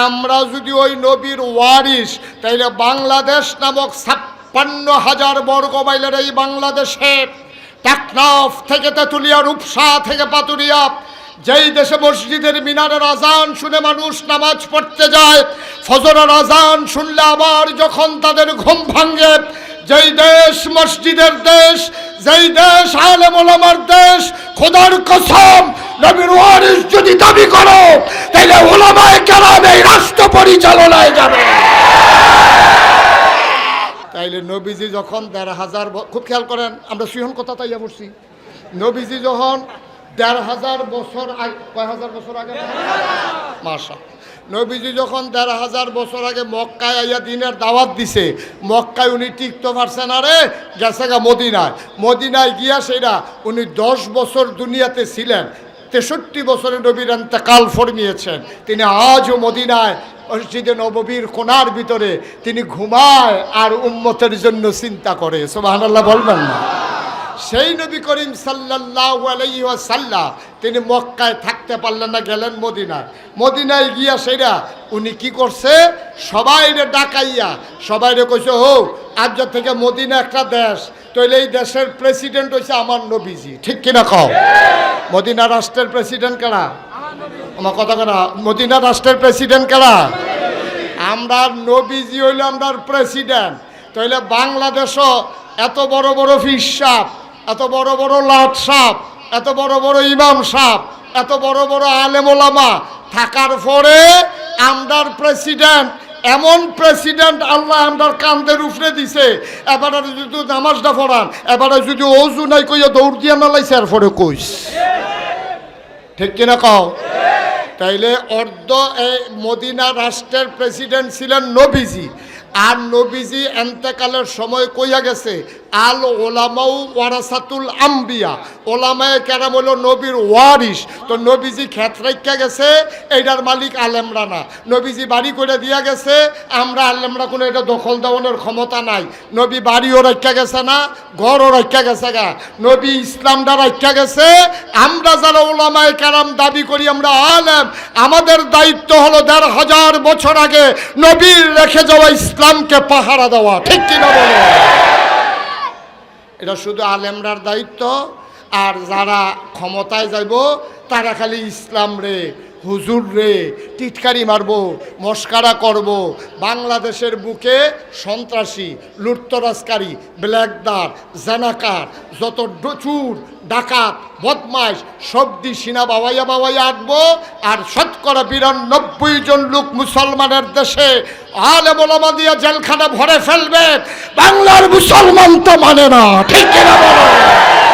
আমরা যদি ওই নবীর ওয়ারিস তাইলে বাংলাদেশ নামক ছাপ্পান্ন হাজার বর্গ মাইলের এই বাংলাদেশে টাকনাফ থেকে তেঁতুলিয়া, রূপসা থেকে পাতুরিয়া, যেই দেশে মসজিদের মিনারের আজান শুনে মানুষ নামাজ পড়তে যায়, ফজরের আজান শুনলে আবার যখন তাদের ঘুম ভাঙ্গে যেই দেশ মসজিদের দেশ, যেই দেশ আলেম দেশ, খোদার কসম, নবীর ওয়ারিস যদি দাবি করো তাহলে ওলামায়ে কেরাম এই রাষ্ট্র পরিচালনায় যাবে তাইলে নবীজি যখন দেড় হাজার খুব খেয়াল করেন, আমরা সিহন কথা তাইয়া পড়ছি। নবীজি যখন দেড় হাজার বছর আগে কয় হাজার বছর আগে? মাসা নবীজি যখন দেড় হাজার বছর আগে মক্কায় আইয়া দিনের দাওয়াত দিছে, মক্কায় উনি টিকতে পারছেন, আরে গেছে গা মদিনায়। মদিনায় গিয়া সেটা উনি দশ বছর দুনিয়াতে ছিলেন। তেষট্টি বছরে নবীর কাল ফরমিয়েছেন। তিনি আজও মদিনায়, মসজিদে নববীর কোনার ভিতরে তিনি ঘুমায় আর উম্মতের জন্য চিন্তা করে। সোবাহান্লাহ বলবেন না। সেই নবী করিম সাল্লাহ তিনি মক্কায় থাকতে পারলেন না, গেলেন মদিনায়। মদিনায় গিয়া সেরা, উনি কি করছে? সবাইরে ডাকাইয়া, সবাইরে কইছে, হো আজ থেকে মদিনা একটা দেশ তাইলে এই দেশের প্রেসিডেন্ট হয়েছে আমার নবীজি। ঠিক কিনা কও? মদিনা রাষ্ট্রের প্রেসিডেন্ট কারা? আমার কথা কেনা মদিনা রাষ্ট্রের প্রেসিডেন্ট কারা? আমরা নবীজি হইল আমরা প্রেসিডেন্ট তাইলে বাংলাদেশও এত বড় বড় ফিস সাপ, এত বড় বড় লাট সাপ, এত বড় বড় ইমাম সাপ, এত বড় বড় আলেমোলামা থাকার পরে আমরার প্রেসিডেন্ট এমন প্রেসিডেন্ট আল্লাহ আমরার কান্দের উপরে দিছে। এবারে যদি নামাজটা ফরান এবারে যদি অজু নাই কইয়া দৌড় দিয়া আর ফরে কইস। ঠিক কিনা কও? তাইলে অর্ধ এই মদিনা রাষ্ট্রের প্রেসিডেন্ট ছিলেন নবীজি। আর নবীজি এন্তেকালের সময় কইয়া গেছে আল ওলামাউ ওয়ারাসাতুল আম্বিয়া। ওলামায় কেরাম হলো নবীর ওয়ারিস তো নবীজি ক্ষেত রাখা গেছে এইটার মালিক আলেমরা না। নবীজি বাড়ি করে দিয়া গেছে, আমরা আলেমরা কোনো এটা দখল দেওয়ানোর ক্ষমতা নাই। নবী বাড়িও রাখা গেছে না, ঘরও রাখা গেছে গা। নবী ইসলামটা রাখা গেছে, আমরা যারা ওলামায় কেরাম দাবি করি আমরা আলেম। আমাদের দায়িত্ব হলো দেড় হাজার বছর আগে নবীর রেখে যাওয়া ইসলামকে পাহারা দেওয়া। ঠিক কিনা বলো? এটা শুধু আলেমরার দায়িত্ব আর যারা ক্ষমতায় যাইব তারা খালি ইসলাম রে। হুজুর রে, টিটকারি মারব, মস্কারা করব। বাংলাদেশের বুকে সন্ত্রাসী, লুটতরাজকারী, ব্ল্যাকদার, জানাকার, যত ড- চুর, ডাকাত, বদমাইশ সবদি সিনা বাবাইয়া বাবাইয়া আঁটবো আর শতকরা বিরানব্বই জন লোক মুসলমানের দেশে আলে বলামা দিয়ে জেলখানা ভরে ফেলবে। বাংলার মুসলমান তো মানে না, ঠিক কিনা বলো?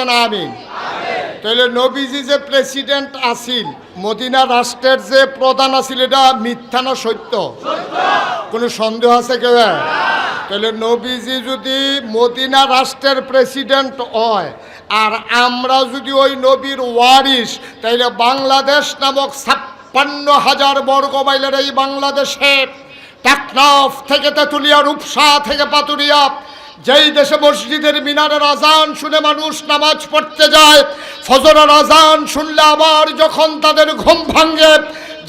সবাই পড়ে না আমি তাহলে নবীজি যে প্রেসিডেন্ট আসিল মদিনা রাষ্ট্রের যে প্রধান আছিল, এটা মিথ্যা না সত্য? কোনো সন্দেহ আছে কেউ? তাহলে নবীজি যদি মদিনা রাষ্ট্রের প্রেসিডেন্ট হয়, আর আমরা যদি ওই নবীর ওয়ারিস তাইলে বাংলাদেশ নামক ছাপ্পান্ন হাজার বর্গ মাইলের এই বাংলাদেশে টাকনাফ থেকে তেঁতুলিয়া, রূপসা থেকে পাতুরিয়া যেই দেশে মসজিদের মিনারের আজান শুনে মানুষ নামাজ পড়তে যায়, ফজরের আজান শুনলে আবার যখন তাদের ঘুম ভাঙ্গে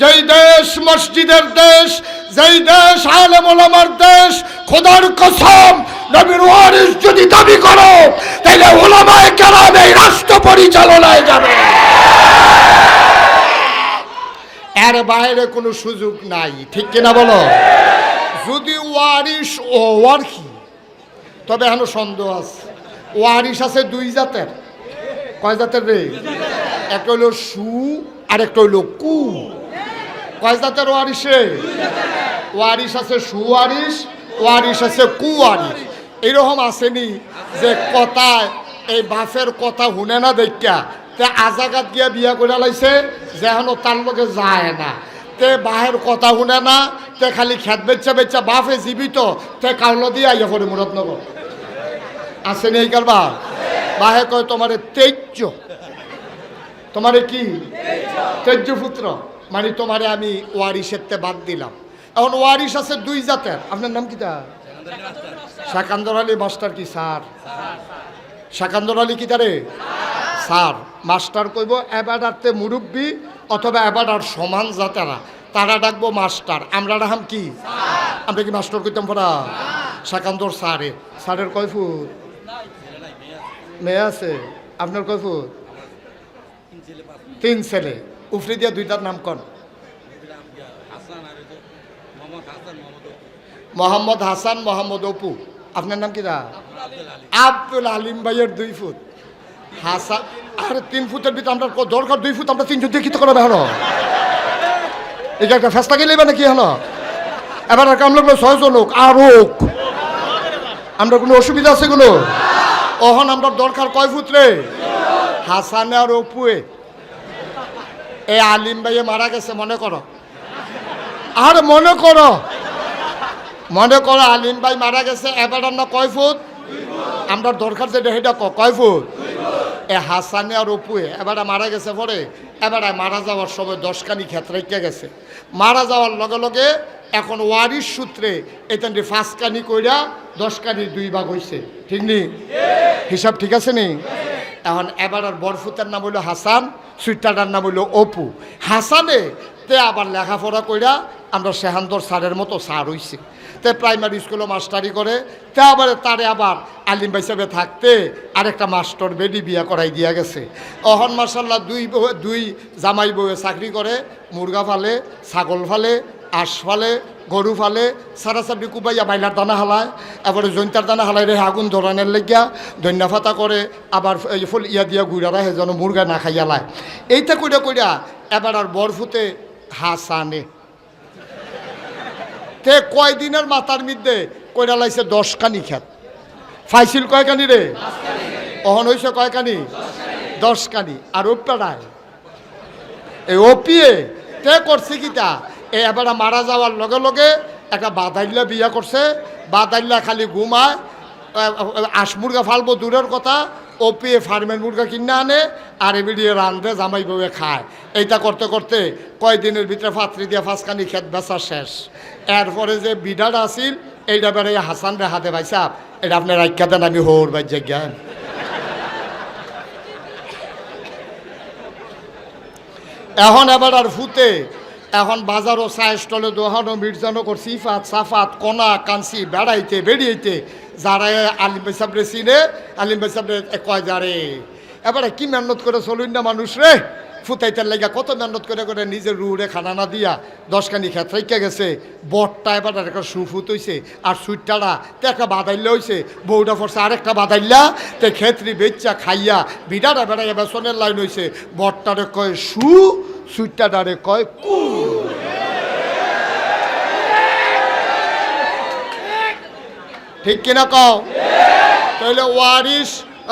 যেই দেশ মসজিদের দেশ, যেই দেশ আলেম ওলামার দেশ, খোদার কসম, নবীর ওয়ারিস যদি দাবি করো তাহলে ওলামায়ে কেরাম এই রাষ্ট্র পরিচালনায় যাবে। এর বাইরে কোনো সুযোগ নাই, ঠিক কিনা বলো? যদি ওয়ারিস ও ওয়ার কি তবে এখনও সন্দেহ আছে। ওয়ারিস আছে দুই জাতের। কয় জাতের রে? একটা হইল সু আর একটা হইল কু। কয় জাতের ওয়ারিস ওয়ারিস আছে সুয়ারিস ওয়ারিস আছে কুয়ারিস এইরকম আসেনি যে কথায়, এই বাফের কথা শুনে না দেখা তে আজাগাত গিয়া বিয়া করে লাইছে যে এখনও তার লগে যায় না। তে বাহের কথা শুনে না, তে খালি খেত বেচ্চা বেচ্চা বাপে জীবিত, তে কাউলো দিয়ে আইয়া পড়ে মুরাদনগর। আছে নেই কারবা বাহে কয়, তোমারে তেজ্য। তোমারে কি? তেজ্য পুত্র। মানে তোমারে আমি ওয়ারিসের তে বাদ দিলাম। এখন ওয়ারিস আছে দুই জাতের। আপনার নাম কি তা? শাকান্দর আলী, মাস্টার কি, স্যার? শাকান্দর আলী কি তারে? স্যার। মাস্টার কইব এবারাতে মুরব্বী অথবা এবারার সমান জাতেরা তারা ডাকবো মাস্টার। আমরা ডাহাম কি? আমরা কি মাস্টার কইতাম পড়া শাকান্দর স্যারে। স্যারের কয় ফুট? মেয়ে আছে। আপনার কয় ফুট? তিন ছেলে। উফরি দিয়া দুইটার নাম কন? মোহাম্মদ হাসান মোহাম্মদ অপু। আপনার নাম কি দা আব্দুল আলিম ভাইয়ের দুই ফুট। হাসান আরে তিন ফুটের ভিতরে আমরা দরকার দুই ফুট, আমরা তিনজন দিয়ে কি তো করা হলো এটা একটা ফেস্তা গেলে না কি হলো? এবার আর লাগল ছয়জন লোক, আর হোক। আমরা কোনো অসুবিধা আছে কোনো? অহন আমরা দরকার কয় ফুট রে? হাসানে আর অপুয়ে। এ আলিম ভাইয়ে মারা গেছে, মনে করো। আর মনে করো মনে করো আলিম ভাই মারা গেছে, এবার আমরা কয় ফুট? আমরা দরকার যেটা সেটা কয় ফুট? এ হাসানে আর অপুয়ে এবার মারা গেছে পরে, এবার মারা যাওয়ার সময় দশখানি ক্ষেত রেখে গেছে। মারা যাওয়ার লগে লগে এখন ওয়ারিশ সূত্রে এখান ফাঁসকানি কইরা দশকানি দুই ভাগ হইছে। ঠিক নি? হিসাব ঠিক আছে নি? এখন এবার আর বরফুতের নাম হইল হাসান সুইটারটার নাম হইল অপু। হাসানে তে আবার লেখাপড়া কইরা আমরা সেহান্দর স্যারের মতো সার হইছে। তে প্রাইমারি স্কুলে মাস্টারি করে, তে আবার তারে আবার আলিম হিসাবে থাকতে আরেকটা মাস্টার বেডি বিয়া করাই দিয়া গেছে। অহন মার্শাল্লাহ দুই বউ- দুই জামাই বউয়ে চাকরি করে, মুরগা ফালে, ছাগল ফালে, আঁশ ফালে, গরু ফালে, সারা সাবরি কুবাইয়া বাইলার দানা হালায়, এবারে জৈন্তার দানা হালাই রে আগুন ধরানের লেগিয়া ধন্যা ফাতা করে আবার এই ফুল ইয়া দিয়া গুড়ারা হে যেন মুরগা না খাইয়া লায়। এইটা কইরা কইরা এবার আর বরফুতে হাসানে। তে কয় দিনের মাথার মধ্যে কইরা লাইছে দশখানি খেত? ফাইছিল কয়খানি রে? অহন হয়েছে কয়খানি? দশখানি। আর ওপেড়ায় এই অপিয়ে তে করছে কিতা এ এবার মারা যাওয়ার লগে লগে একটা বাদাইল্লা বিয়া করছে। বাদাইল্লা খালি ঘুমায়। আশ মুরগা ফালবো দূরের কথা। ওপিয়ে ফার্মের মুরগা কিনে আনে আর এবিডিয়ে রান্ধে জামাই বউয়ে খায়। এইটা করতে করতে কয়দিনের ভিতরে ফাত্রি দিয়ে ফাঁসখানি খেত বেচা শেষ। এরপরে যে বিডার আসিল এইটা বেড়ে হাসান রে হাতে ভাই ভাইসাব এটা আপনার রাখা দেন, আমি হোর বাই জ্ঞান। এখন এবার আর ফুতে এখন বাজারও চায় স্টলে দোহানো, মির্জানো করছি সাফাত কনা কাঞ্চি, বেড়াইতে বেরিয়েতে যারা আলিম সাবরে চিনে, আলিম সাবরে কয় যারে? এবারে কি মেহনত করে চলুন না মানুষ রে? ফুতাইতে লাগা কত মেহনত করে করে নিজের রুড়ে খানা না দিয়া দশখানি খেত রেখে গেছে। বটটা এবার একটা সুফুত হইছে আর সুইটারা তে একটা বাদাইল্লা হইছে। বউটা পড়ছে আরেকটা বাদাইল্লা। তে খেতরি বেচ্চা খাইয়া বিড়াটা বেড়াইয়া বেসনের লাইন হইছে। বটটারে কয় সু সুইটাটারে কয় কু। ঠিক কিনা কও? তাহলে ওয়ারিস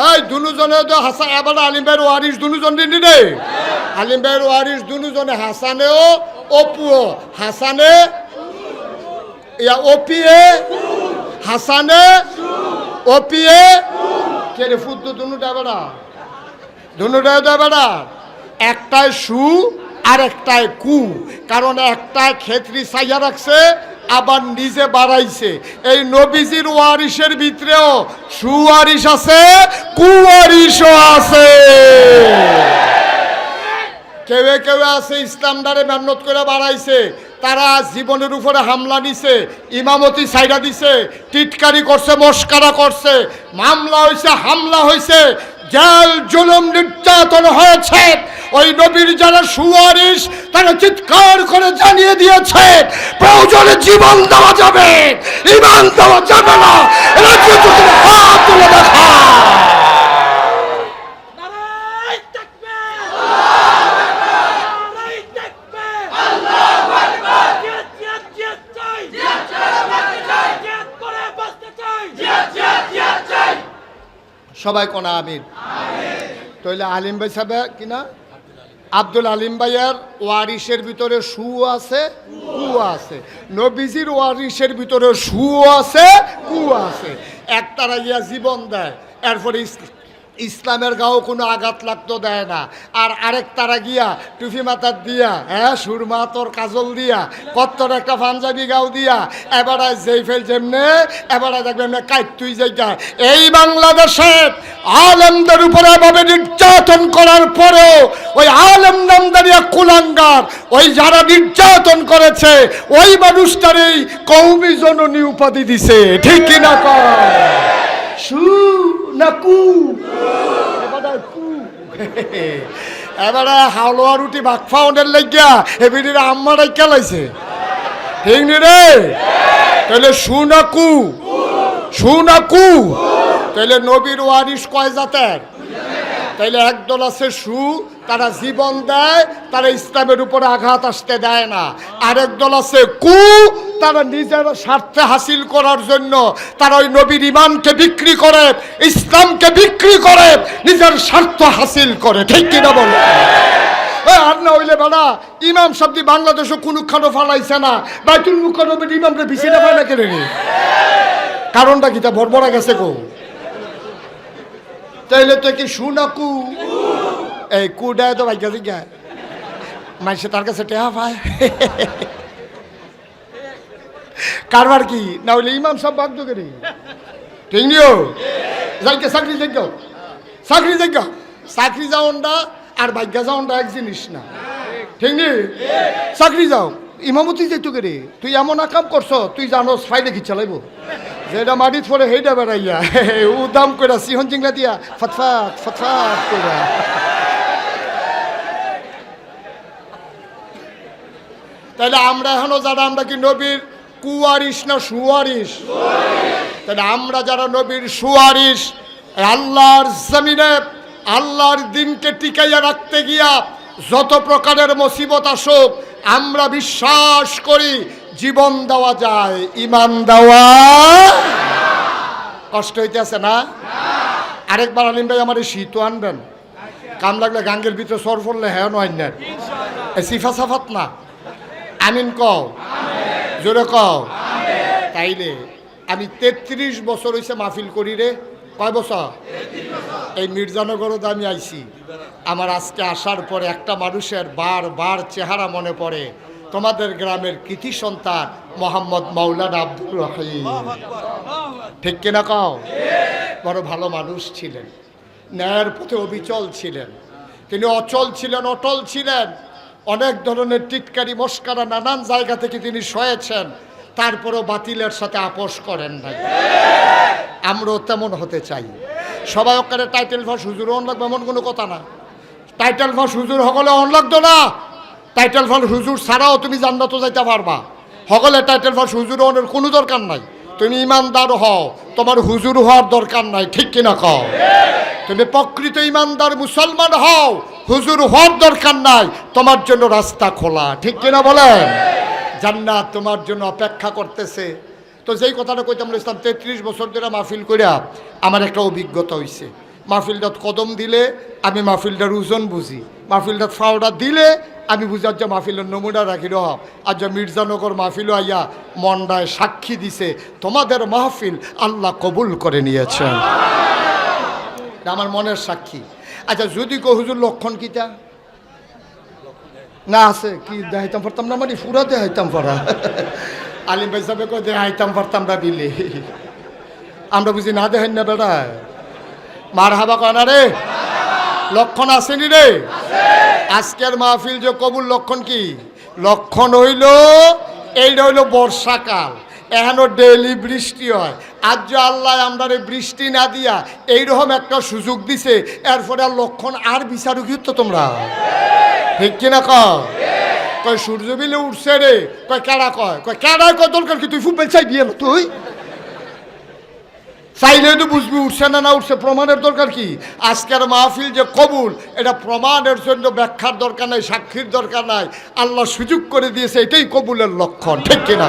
এই দুজনে তো হাসান, এবার আলিম ভাইয়ের ওয়ারিস দুজন দিন? রে আলিম ভাইয়ের ওয়ারিস দুজনে হাসানেও অপুও। হাসানে ইয়া ওপিয়ে হাসানে ওপিয়ে কে রে তো দুটা বেড়া? দুটাই তো বেড়া? একটাই সু আর একটাই কু। কারণ একটায় ক্ষেত্রি সাইয়া রাখছে আবার নিজে বাড়াইছে। এই নবীজির ওয়ারিসের ভিতরেও সুয়ারিস আছে কুয়ারিসও আছে। কেউ কেউ আছে, ইসলাম দ্বারে মেহনত করে বাড়াইছে। তারা জীবনের উপরে হামলা নিছে ইমামতি সাইডা দিছে, টিটকারি করছে, মস্কারা করছে। মামলা হয়েছে হামলা হয়েছে জেল, জুলুম, নির্যাতন হয়েছে। ওই নবীর যারা সুয়ারিস তারা চিৎকার করে জানিয়ে দিয়েছে, প্রয়োজনে জীবন দেওয়া যাবে ইমান দেওয়া যাবে না। তুলে দেখা সবাই কোনা আমিন। তাহলে আলিম ভাই সাহেব কিনা আব্দুল আলিম ভাইয়ার ওয়ারিসের ভিতরে সু আছে কু আছে। নবীজির ওয়ারিসের ভিতরে সু আছে কু আছে। একতারা ইয়া জীবন দেয়, এরপরে ইসলামের গাও কোনো আঘাত লাগতো দেয় না। আর আরেক তারা গিয়া টুফি মাথার দিয়া হ্যাঁ সুরমা, তোর কাজল দিয়া, কত্তর একটা পাঞ্জাবি গাও দিয়া এবারে যেই ফেল যেমনে এবারে দেখবে এমনি কাইট তুই জায়গা এই বাংলাদেশে আলেমদের উপরে এভাবে নির্যাতন করার পরেও ওই আলেম নামদারিয়া কুলাঙ্গার, ওই যারা নির্যাতন করেছে, ওই মানুষটারই কৌমি জননী উপাধি দিছে। ঠিক কিনা কর সু না কু এবারে হালুয়া রুটি ভাগ ফাউন্ডের লাগিয়া এবিডির আম্মারাই কেলাইছে ঠিক নি রে? তাহলে সুনাকু সু না কু তাহলে নবীর ওয়ারিস কয় জাতের? তাইলে একদল আছে সু, তারা জীবন দেয়, তারা ইসলামের উপরে আঘাত আসতে দেয় না। আরেক দল আছে কু, তারা নিজের স্বার্থে হাসিল করার জন্য, তারা ওই নবীর ইমানকে বিক্রি করে, ইসলামকে বিক্রি করে, নিজের স্বার্থ হাসিল করে। ঠিক কিনা বল? আর না হইলে বেড়া, ইমাম শব্দি বাংলাদেশও কোনো খানো ফালাইছে না। বাইতুল মুখনবীর ইমামকে বিছিয়ে না? কেন কারণটা কি তা ভরভরা গেছে গো তাইলে তো কি শুনাকু এই কুডায় তো ভাগ্য দিকে মাইসে তার কাছে টেহা পায়। কারবার কি? না হইলে ইমাম সব বাধ্য করি। ঠিক নিও? যাইকে চাকরি যোগ্য চাকরি যোগ্য চাকরি যাওনটা আর ভাগ্য যাওনটা এক জিনিস না। ঠিক নি? চাকরি যাও। ইমামতি যেতু করে। তুই এমন আকাম করছ, তুই জানোস ফাইলে কি চালাইব। যেটা মাটিত পরে সেইটা বেড়াইয়া। ও দাম কইরা সিহন চিংলা দিয়া ফতফাত ফতফাত কইরা। তাহলে আমরা এখনও যারা আমরা কি নবীর কুয়ারিস না সুয়ারিস তাহলে আমরা যারা নবীর সুয়ারিস আল্লাহর জমিনে, আল্লাহর দিনকে টিকাইয়া রাখতে গিয়া যত প্রকারের মুসিবত আসুক, আমরা বিশ্বাস করি জীবন দেওয়া যায় ইমান দেওয়া কষ্ট হইতেছে না? আরেকবার আলিম ভাই আমার এই শীত আনবেন। কাম লাগলে গাঙ্গের ভিতরে সর পড়লে হ্যাঁ নয় না সিফা সাফাত না। আমিন কও। জোরে কও। তাইলে আমি তেত্রিশ বছর হয়েছে মাহফিল করি রে। কয় বছর? এই মির্জানগরত আমি আইছি। আমার আজকে আসার পরে একটা মানুষের বার বার চেহারা মনে পড়ে। তোমাদের গ্রামের কৃতি সন্তান মোহাম্মদ মাওলানা আব্দুর রহিম। ঠিক কিনা কও? বড় ভালো মানুষ ছিলেন। ন্যায়ের পথে অবিচল ছিলেন। তিনি অচল ছিলেন, অটল ছিলেন। অনেক ধরনের টিটকারি, মস্কারা নানান জায়গা থেকে তিনি সয়েছেন। তারপরেও বাতিলের সাথে আপোষ করেন নাই। আমরাও তেমন হতে চাই। সবাই ওখানে টাইটেল ফাঁস হুজুর অন লাগবে এমন কোনো কথা না। টাইটেল ফাঁস, হুজুর সকলে অন না। টাইটেল ফাঁস হুজুর ছাড়াও তুমি জান্নাতও যাইতে পারবা। সকলে টাইটেল ফাঁস হুজুর অনের কোনো দরকার নাই। তুমি ইমানদার হও, তোমার হুজুর হওয়ার দরকার নাই, ঠিক কিনা কও? তুমি প্রকৃত ইমানদার মুসলমান হও, হুজুর হওয়ার দরকার নাই, তোমার জন্য রাস্তা খোলা, ঠিক কিনা বলেন? জান্নাত তোমার জন্য অপেক্ষা করতেছে। তো যেই কথাটা কইতাম ইসলাম, তেত্রিশ বছর ধরে মাহফিল কইরা আমার একটা অভিজ্ঞতা হইছে। মাহফিলটাত কদম দিলে আমি মাহফিলটার ওজন বুঝি। মাহফিলটাত ফাওড়া দিলে আমি বুঝি আজ মাহফিলের নমুনা রাখি, রহ। আজ মির্জানগর মাহফিলও আইয়া মন্ডায় সাক্ষী দিছে, তোমাদের মাহফিল আল্লাহ কবুল করে নিয়েছেন। আমার মনের সাক্ষী। আচ্ছা যদি কো হুজুর লক্ষণ কিতা না আছে, কি দেখাইতাম পারতাম না মানে পুরা দেখাইতাম পারা। আলিম ভাই সাহেব কই দেখাইতাম পারতাম না বিলে। আমরা বুঝি না দেখাই না বেড়া মার হাবা কনা রে? লক্ষণ আসেনি রে? আজকের মাহফিল যে কবুল লক্ষণ কি? লক্ষণ হইল এইটা হইল বর্ষাকাল, এখনও ডেইলি বৃষ্টি হয়। আজ যে আল্লাহ আমরা বৃষ্টি না দিয়া এইরকম একটা সুযোগ দিছে, এরপরে আর লক্ষণ আর বিচারুক তো তোমরা? ঠিক কিনা কয় কয় সূর্য বিলে উঠছে রে। কয়, কেডা কয়? কয় কেডায় কয়, দরকার কি তুই ফুটবল চাই বিয়ে তুই? চাইলে তো বুঝবি, উঠছে না না উঠছে, প্রমাণের দরকার কি? আজকের মাহফিল যে কবুল, এটা প্রমাণের জন্য ব্যাখ্যার দরকার নাই, সাক্ষীর দরকার নাই। আল্লাহ সুযোগ করে দিয়েছে, এটাই কবুলের লক্ষণ, ঠিক কিনা?